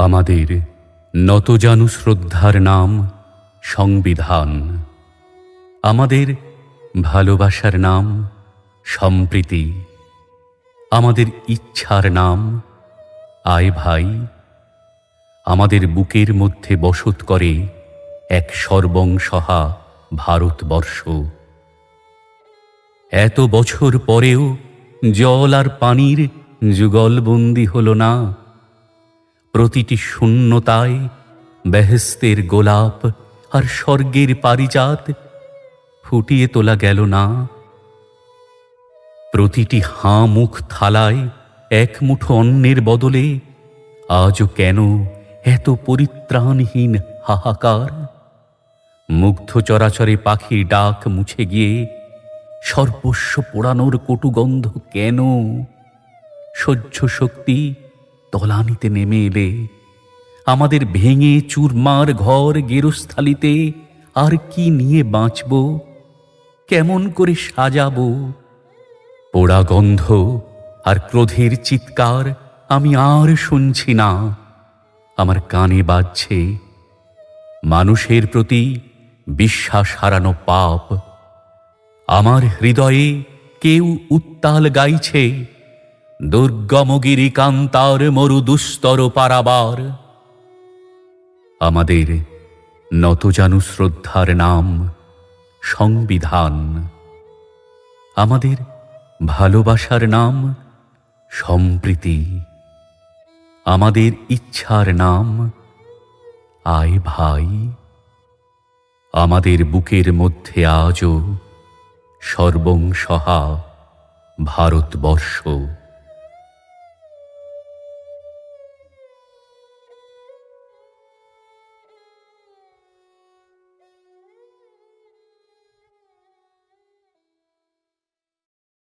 আমাদের নতজানু শ্রদ্ধার নাম সংবিধান। আমাদের ভালোবাসার নাম সম্প্রীতি। আমাদের ইচ্ছার নাম আয় ভাই। আমাদের বুকের মধ্যে বসত করে এক সর্বংসহা ভারতবর্ষ। এত বছর পরেও জল আর পানির যুগলবন্দি হল না। প্রতিটি শূন্যতায় বেহেস্তের গোলাপ আর স্বর্গের পারিজাত ফুটিয়ে তোলা গেল না। প্রতিটি হাঁ মুখ থালায় এক মুঠো অন্নের বদলে আজও কেন এত পরিত্রাণহীন হাহাকার? মুগ্ধ চরাচরে পাখির ডাক মুছে গিয়ে সর্বস্ব পোড়ানোর কটুগন্ধ কেন? সহ্য শক্তি তলানিতে নেমে এলে, আমাদের ভেঙে চুরমার ঘর গেরস্থালিতে আর কি নিয়ে বাঁচব, কেমন করে সাজাবো? পোড়া গন্ধ আর ক্রোধের চিৎকার আমি আর শুনছি না। আমার কানে বাজছে, মানুষের প্রতি বিশ্বাস হারানো পাপ। আমার হৃদয়ে কেউ উত্তাল গাইছে দুর্গমগিরি কান্তার মরু দুস্তর পারাবার। আমাদের নতজানু শ্রদ্ধার নাম সংবিধান। আমাদের ভালোবাসার নাম সম্প্রীতি। আমাদের ইচ্ছার নাম আয় ভাই। আমাদের বুকের মধ্যে আজও সর্বংসহা ভারতবর্ষ।